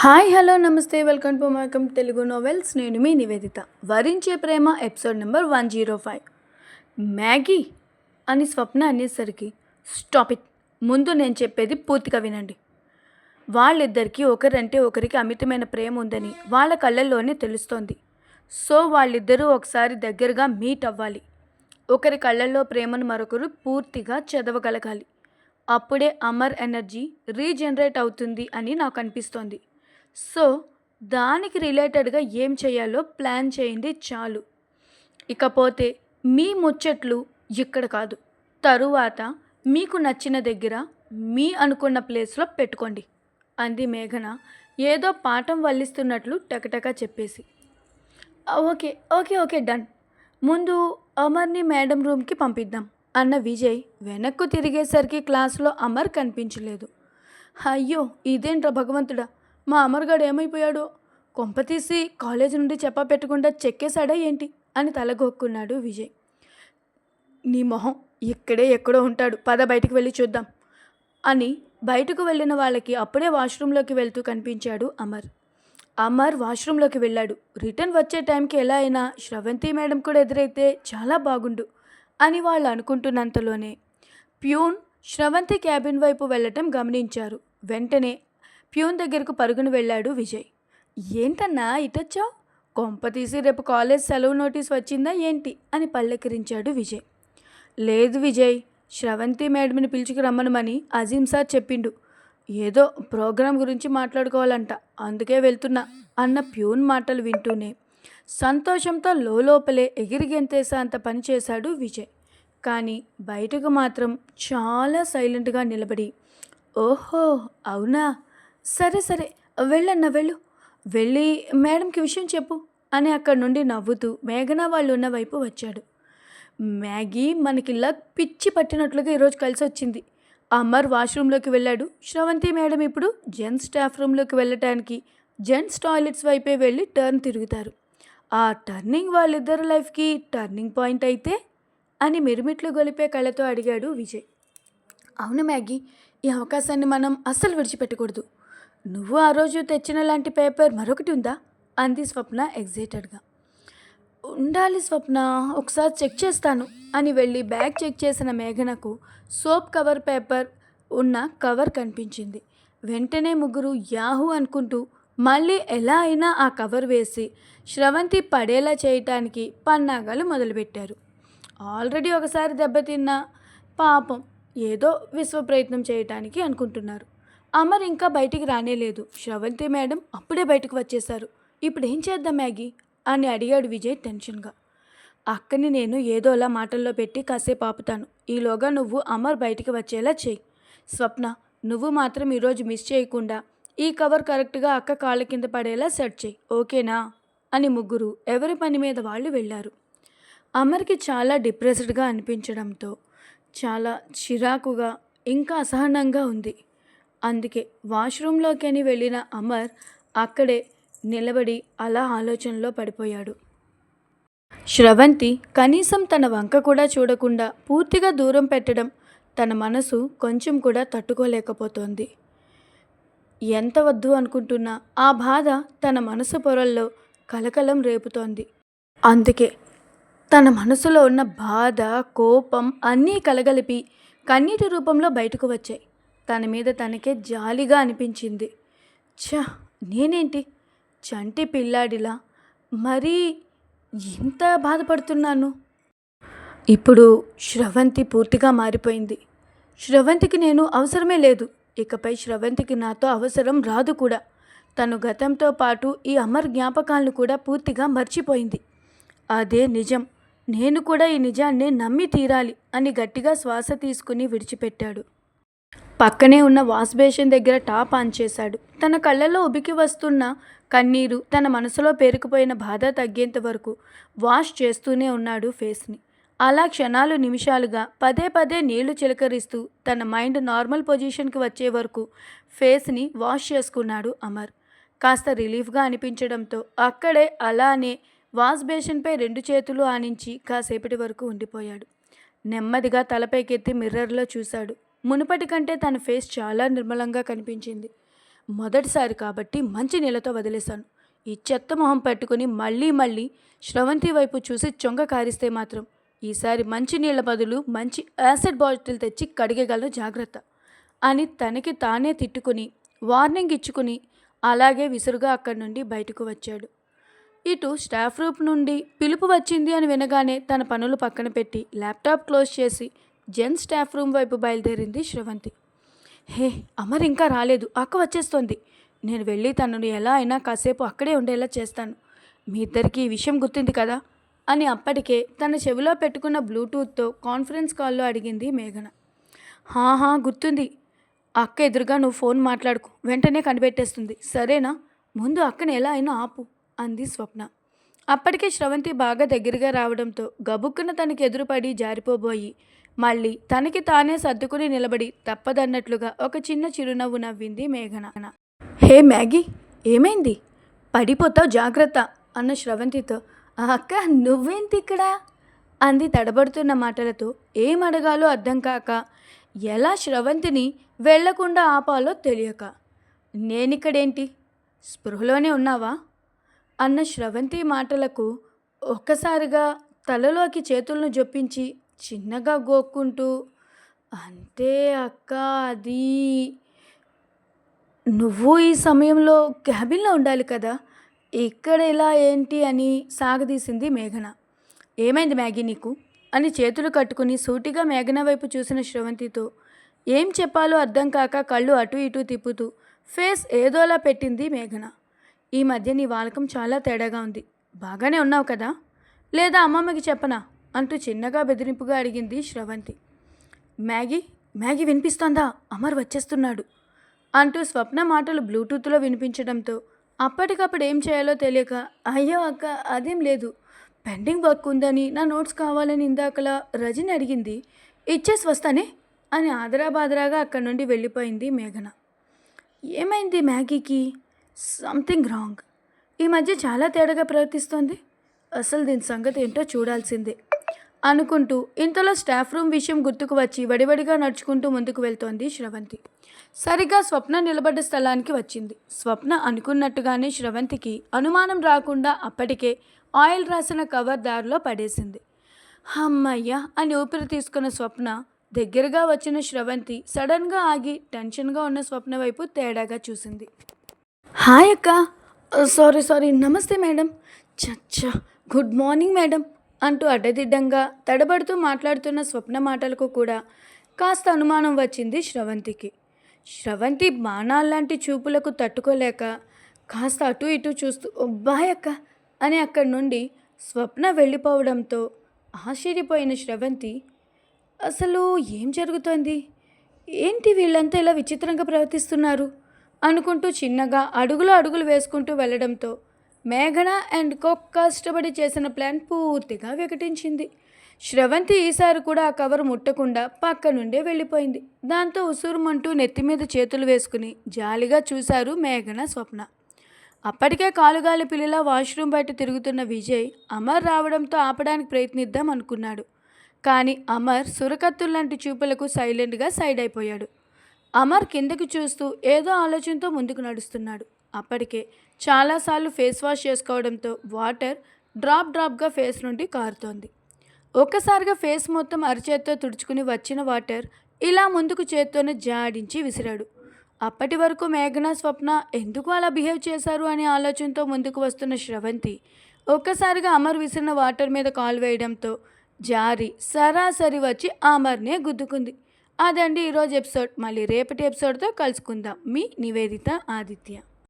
Hi hello నమస్తే welcome to Mycam Telugu novels. నేను మీ నివేదిత. వరించే ప్రేమ episode number one zero five. Maggie అని స్వప్న అనేసరికి స్టాప్ ఇట్. ముందు నేను చెప్పేది పూర్తిగా వినండి. వాళ్ళిద్దరికీ ఒకరంటే ఒకరికి అమితమైన ప్రేమ ఉందని వాళ్ళ కళ్ళల్లోనే తెలుస్తోంది. సో వాళ్ళిద్దరూ ఒకసారి దగ్గరగా మీట్ అవ్వాలి. ఒకరి కళ్ళల్లో ప్రేమను మరొకరు పూర్తిగా చదవగలగాలి. అప్పుడే అమర్ ఎనర్జీ రీజనరేట్ అవుతుంది అని నాకు అనిపిస్తోంది. సో దానికి రిలేటెడ్గా ఏం చేయాలో ప్లాన్ చేయండి చాలు. ఇకపోతే మీ ముచ్చట్లు ఇక్కడ కాదు. తరువాత మీకు నచ్చిన దగ్గర మీ అనుకున్న ప్లేస్లో పెట్టుకోండి. అంది మేఘన ఏదో పాఠం వల్లిస్తున్నట్లు టకటకా చెప్పేసి. Okay okay okay done. ముందు అమర్ని మేడం రూమ్కి పంపిద్దాం అన్న విజయ్ వెనక్కు తిరిగేసరికి క్లాస్లో అమర్ కనిపించలేదు. అయ్యో ఇదేంట్రా భగవంతుడా? మా అమర్గాడు ఏమైపోయాడో? కొంపతీసి కాలేజీ నుండి చెప్ప పెట్టకుండా చెక్కేశాడా ఏంటి? అని తలగొక్కున్నాడు విజయ్. నీ మొహం ఇక్కడే ఎక్కడో ఉంటాడు. పద బయటికి వెళ్ళి చూద్దాం అని బయటకు వెళ్ళిన వాళ్ళకి అప్పుడే వాష్రూమ్లోకి వెళ్తూ కనిపించాడు అమర్. అమర్ వాష్రూమ్లోకి వెళ్ళాడు. రిటర్న్ వచ్చే టైంకి ఎలా అయినా శ్రవంతి మేడం కూడా ఎదురైతే చాలా బాగుండు అని వాళ్ళు అనుకుంటున్నంతలోనే ప్యూన్ శ్రవంతి క్యాబిన్ వైపు వెళ్ళటం గమనించారు. వెంటనే ప్యూన్ దగ్గరకు పరుగున వెళ్ళాడు విజయ్. ఏంటన్నా ఇటొచ్చావు? కొంప తీసి రేపు కాలేజ్ సెలవు నోటీస్ వచ్చిందా ఏంటి? అని పల్లెకరించాడు విజయ్. లేదు విజయ్ శ్రవంతి మేడంని పిలుచుకు రమ్మనమని అజీం సార్ చెప్పిండు. ఏదో ప్రోగ్రాం గురించి మాట్లాడుకోవాలంట అందుకే వెళ్తున్నా అన్న ప్యూన్ మాటలు వింటూనే సంతోషంతో లోపలే ఎగిరిగెంతేసా అంత పని చేశాడు విజయ్. కానీ బయటకు మాత్రం చాలా సైలెంట్గా నిలబడి ఓహో అవునా? సరే సరే. వెళ్ళన్నా వెళ్ళు. వెళ్ళి మేడంకి విషయం చెప్పు అని అక్కడి నుండి నవ్వుతూ మేఘన వాళ్ళు ఉన్న వైపు వచ్చాడు. మ్యాగీ మనకిలా పిచ్చి పట్టినట్లుగా ఈరోజు కలిసి వచ్చింది. అమర్ వాష్రూమ్లోకి వెళ్ళాడు. శ్రవంతి మేడం ఇప్పుడు జెంట్స్ స్టాఫ్ రూమ్లోకి వెళ్ళటానికి జెంట్స్ టాయిలెట్స్ వైపే వెళ్ళి టర్న్ తిరుగుతారు. ఆ టర్నింగ్ వాళ్ళిద్దరి లైఫ్కి టర్నింగ్ పాయింట్ అయితే? అని మిరుమిట్లు గొలిపే కళ్ళతో అడిగాడు విజయ్. అవును మ్యాగీ ఈ అవకాశాన్ని మనం అస్సలు విడిచిపెట్టకూడదు. నువ్వు ఆ రోజు తెచ్చిన లాంటి పేపర్ మరొకటి ఉందా? అంది స్వప్న ఎగ్జైటెడ్గా. ఉండాలి స్వప్న ఒకసారి చెక్ చేస్తాను అని వెళ్ళి బ్యాగ్ చెక్ చేసిన మేఘనకు సోప్ కవర్ పేపర్ ఉన్న కవర్ కనిపించింది. వెంటనే ముగ్గురు యాహూ అనుకుంటూ మళ్ళీ ఎలా అయినా ఆ కవర్ వేసి శ్రవంతి పడేలా చేయటానికి పన్నాగాలు మొదలుపెట్టారు. ఆల్రెడీ ఒకసారి దెబ్బతిన్న పాపం ఏదో విశ్వ ప్రయత్నం చేయటానికి అనుకుంటున్నారు. అమర్ ఇంకా బయటికి రానేలేదు. శ్రవంతి మేడం అప్పుడే బయటకు వచ్చేశారు. ఇప్పుడు ఏం చేద్దాం మ్యాగీ? అని అడిగాడు విజయ్ టెన్షన్గా. అక్కని నేను ఏదోలా మాటల్లో పెట్టి కాసేపు ఆపుతాను. ఈలోగా నువ్వు అమర్ బయటికి వచ్చేలా చేయి. స్వప్న నువ్వు మాత్రం ఈరోజు మిస్ చేయకుండా ఈ కవర్ కరెక్ట్గా అక్క కాళ్ళ కింద పడేలా సెట్ చేయి ఓకేనా? అని ముగ్గురు ఎవరి పని మీద వాళ్ళు వెళ్ళారు. అమర్కి చాలా డిప్రెస్డ్గా అనిపించడంతో చాలా చిరాకుగా ఇంకా అసహనంగా ఉంది. అందుకే వాష్రూమ్లోకి వెళ్ళిన అమర్ అక్కడే నిలబడి అలా ఆలోచనలో పడిపోయాడు. శ్రవంతి కనీసం తన వంక కూడా చూడకుండా పూర్తిగా దూరం పెట్టడం తన మనసు కొంచెం కూడా తట్టుకోలేకపోతోంది. ఎంత వద్దు అనుకుంటున్నా ఆ బాధ తన మనసు పొరల్లో కలకలం రేపుతోంది. అందుకే తన మనసులో ఉన్న బాధ కోపం అన్నీ కలగలిపి కన్నీటి రూపంలో బయటకు వచ్చాయి. తన మీద తనకే జాలిగా అనిపించింది. ఛ నేనేంటి? చంటి పిల్లాడిలా? మరీ ఇంత బాధపడుతున్నాను? ఇప్పుడు శ్రవంతి పూర్తిగా మారిపోయింది. శ్రవంతికి నేను అవసరమే లేదు. ఇకపై శ్రవంతికి నాతో అవసరం రాదు కూడా. తను గతంతో పాటు ఈ అమర్ జ్ఞాపకాలను కూడా పూర్తిగా మర్చిపోయింది. అదే నిజం. నేను కూడా ఈ నిజాన్ని నమ్మి తీరాలి అని గట్టిగా శ్వాస తీసుకుని విడిచిపెట్టాడు. పక్కనే ఉన్న వాష్ బేసిన్ దగ్గర టాప్ ఆన్ చేశాడు తన కళ్ళల్లో ఉబికి వస్తున్న కన్నీరు తన మనసులో పేరుకుపోయిన బాధ తగ్గేంత వరకు వాష్ చేస్తూనే ఉన్నాడు ఫేస్ని. అలా క్షణాలు నిమిషాలుగా పదే పదే నీళ్ళు చిలకరిస్తూ తన మైండ్ నార్మల్ పొజిషన్కి వచ్చే వరకు ఫేస్ని వాష్ చేసుకున్నాడు అమర్. కాస్త రిలీఫ్గా అనిపించడంతో అక్కడే అలానే వాష్ బేసిన్పై రెండు చేతులు ఆనించి కాసేపటి వరకు ఉండిపోయాడు. నెమ్మదిగా తలపైకెత్తి మిర్రర్లో చూశాడు. మునుపటి కంటే తన ఫేస్ చాలా నిర్మలంగా కనిపించింది. మొదటిసారి కాబట్టి మంచి నీళ్ళతో వదిలేశాను. ఈ చెత్త మొహం పెట్టుకుని మళ్ళీ మళ్ళీ శ్రవంతి వైపు చూసి చొంగ కారిస్తే మాత్రం ఈసారి మంచి నీళ్ళ బదులు మంచి యాసిడ్ బాటిల్ తెచ్చి కడిగేగలను జాగ్రత్త అని తనకి తానే తిట్టుకుని వార్నింగ్ ఇచ్చుకుని అలాగే విసురుగా అక్కడి నుండి బయటకు వచ్చాడు. ఇటు స్టాఫ్ రూప్ నుండి పిలుపు వచ్చింది అని వినగానే తన పనులు పక్కన పెట్టి ల్యాప్టాప్ క్లోజ్ చేసి జెన్ స్టాఫ్ రూమ్ వైపు బయలుదేరింది శ్రవంతి. హే అమర్ ఇంకా రాలేదు. అక్క వచ్చేస్తోంది. నేను వెళ్ళి తనను ఎలా అయినా కాసేపు అక్కడే ఉండేలా చేస్తాను. మీ ఇద్దరికి ఈ విషయం గుర్తుంది కదా? అని అప్పటికే తన చెవిలో పెట్టుకున్న బ్లూటూత్తో కాన్ఫరెన్స్ కాల్లో అడిగింది మేఘన. హాహా గుర్తుంది. అక్క ఎదురుగా నువ్వు ఫోన్ మాట్లాడుకు. వెంటనే కనిపెట్టేస్తుంది. సరేనా? ముందు అక్కని ఎలా అయినా ఆపు అంది స్వప్న. అప్పటికే శ్రవంతి బాగా దగ్గరగా రావడంతో గబుక్కున తనకి ఎదురుపడి జారిపోబోయి మళ్ళీ తనకి తానే సర్దుకుని నిలబడి తప్పదన్నట్లుగా ఒక చిన్న చిరునవ్వు నవ్వింది మేఘన. హే మ్యాగీ ఏమైంది? పడిపోతావు జాగ్రత్త అన్న శ్రవంతితో అక్క నువ్వేంటి ఇక్కడ అంది తడబడుతున్న మాటలతో ఏం అడగాలో అర్థం కాక ఎలా శ్రవంతిని వెళ్ళకుండా ఆపాలో తెలియక. నేనిక్కడేంటి? స్పృహలోనే ఉన్నావా? అన్న శ్రవంతి మాటలకు ఒక్కసారిగా తలలోకి చేతులను జొప్పించి చిన్నగా గోక్కుంటూ అంతే అక్క అది నువ్వు ఈ సమయంలో క్యాబిన్లో ఉండాలి కదా ఇక్కడ ఇలా ఏంటి అని సాగదీసింది మేఘన. ఏమైంది మ్యాగీ నీకు? అని చేతులు కట్టుకుని సూటిగా మేఘన వైపు చూసిన శ్రవంతితో ఏం చెప్పాలో అర్థం కాక కళ్ళు అటు ఇటు తిప్పుతూ ఫేస్ ఏదోలా పెట్టింది మేఘన. ఈ మధ్య నీ వాలకం చాలా తేడాగా ఉంది. బాగానే ఉన్నావు కదా? లేదా అమ్మమ్మకి చెప్పనా? అంటూ చిన్నగా బెదిరింపుగా అడిగింది శ్రవంతి. మ్యాగీ మ్యాగీ వినిపిస్తోందా? అమర్ వచ్చేస్తున్నాడు అంటూ స్వప్న మాటలు బ్లూటూత్లో వినిపించడంతో అప్పటికప్పుడు ఏం చేయాలో తెలియక అయ్యో అక్క అదేం లేదు. పెండింగ్ వర్క్ ఉందని నా నోట్స్ కావాలని ఇందాకలా రజని అడిగింది. ఇచ్చేసి వస్తానే అని ఆదరాబాదరాగా అక్కడి నుండి వెళ్ళిపోయింది మేఘన. ఏమైంది మ్యాగీకి? Something wrong. ఈ మధ్య చాలా తేడాగా ప్రవర్తిస్తోంది. అసలు దీని సంగతి ఏంటో చూడాల్సిందే. అనుకుంటూ ఇంతలో స్టాఫ్ రూమ్ విషయం గుర్తుకు వచ్చి వడివడిగా నడుచుకుంటూ ముందుకు వెళ్తోంది శ్రవంతి. సరిగా స్వప్న నిలబడ్డ స్థలానికి వచ్చింది. స్వప్న అనుకున్నట్టుగానే శ్రవంతికి అనుమానం రాకుండా అప్పటికే ఆయిల్ రాసిన కవర్ దారిలో పడేసింది. అమ్మయ్య అని ఊపిరి తీసుకున్న స్వప్న దగ్గరగా వచ్చిన శ్రవంతి సడన్గా ఆగి టెన్షన్గా ఉన్న స్వప్న వైపు తేడాగా చూసింది. హాయ్ అక్క. Sorry sorry. నమస్తే మేడం. చచ్చా. Good morning madam. అంటూ అడ్డదిడ్డంగా తడబడుతూ మాట్లాడుతున్న స్వప్న మాటలకు కూడా కాస్త అనుమానం వచ్చింది శ్రవంతికి. శ్రవంతి బాణాల్లాంటి చూపులకు తట్టుకోలేక కాస్త అటు ఇటు చూస్తూ బాయ్ అక్క అని అక్కడి నుండి స్వప్న వెళ్ళిపోవడంతో ఆశ్చర్యపోయిన శ్రవంతి అసలు ఏం జరుగుతోంది? ఏంటి వీళ్ళంతా ఇలా విచిత్రంగా ప్రవర్తిస్తున్నారు? అనుకుంటూ చిన్నగా అడుగులు అడుగులు వేసుకుంటూ వెళ్ళడంతో మేఘన అండ్ కోక్ కష్టపడి చేసిన ప్లాన్ పూర్తిగా వికటించింది. శ్రవంతి ఈసారి కూడా ఆ కవర్ ముట్టకుండా పక్క నుండే వెళ్ళిపోయింది. దాంతో ఉసురుమంటూ నెత్తి మీద చేతులు వేసుకుని జాలిగా చూశారు మేఘన స్వప్న. అప్పటికే కాలుగాలి పిల్లిలా వాష్రూమ్ బయట తిరుగుతున్న విజయ్ అమర్ రావడంతో ఆపడానికి ప్రయత్నిద్దాం అనుకున్నాడు. కానీ అమర్ సురకత్తుల్లాంటి చూపులకు సైలెంట్గా సైడ్ అయిపోయాడు. అమర్ కిందకి చూస్తూ ఏదో ఆలోచనతో ముందుకు నడుస్తున్నాడు. అప్పటికే చాలాసార్లు ఫేస్ వాష్ చేసుకోవడంతో వాటర్ డ్రాప్ డ్రాప్గా ఫేస్ నుండి కారుతోంది. ఒక్కసారిగా ఫేస్ మొత్తం అరచేత్తో తుడుచుకుని వచ్చిన వాటర్ ఇలా ముందుకు చేత్తోనే జాడించి విసిరాడు. అప్పటి వరకు మేఘన స్వప్న ఎందుకు అలా బిహేవ్ చేశారు అనే ఆలోచనతో ముందుకు వస్తున్న శ్రవంతి ఒక్కసారిగా అమర్ విసిరిన వాటర్ మీద కాలు వేయడంతో జారి సరాసరి వచ్చి అమర్నే గుద్దుకుంది. అదండి ఈరోజు ఎపిసోడ్. మళ్ళీ రేపటి ఎపిసోడ్తో కలుసుకుందాం. మీ నివేదిత ఆదిత్య.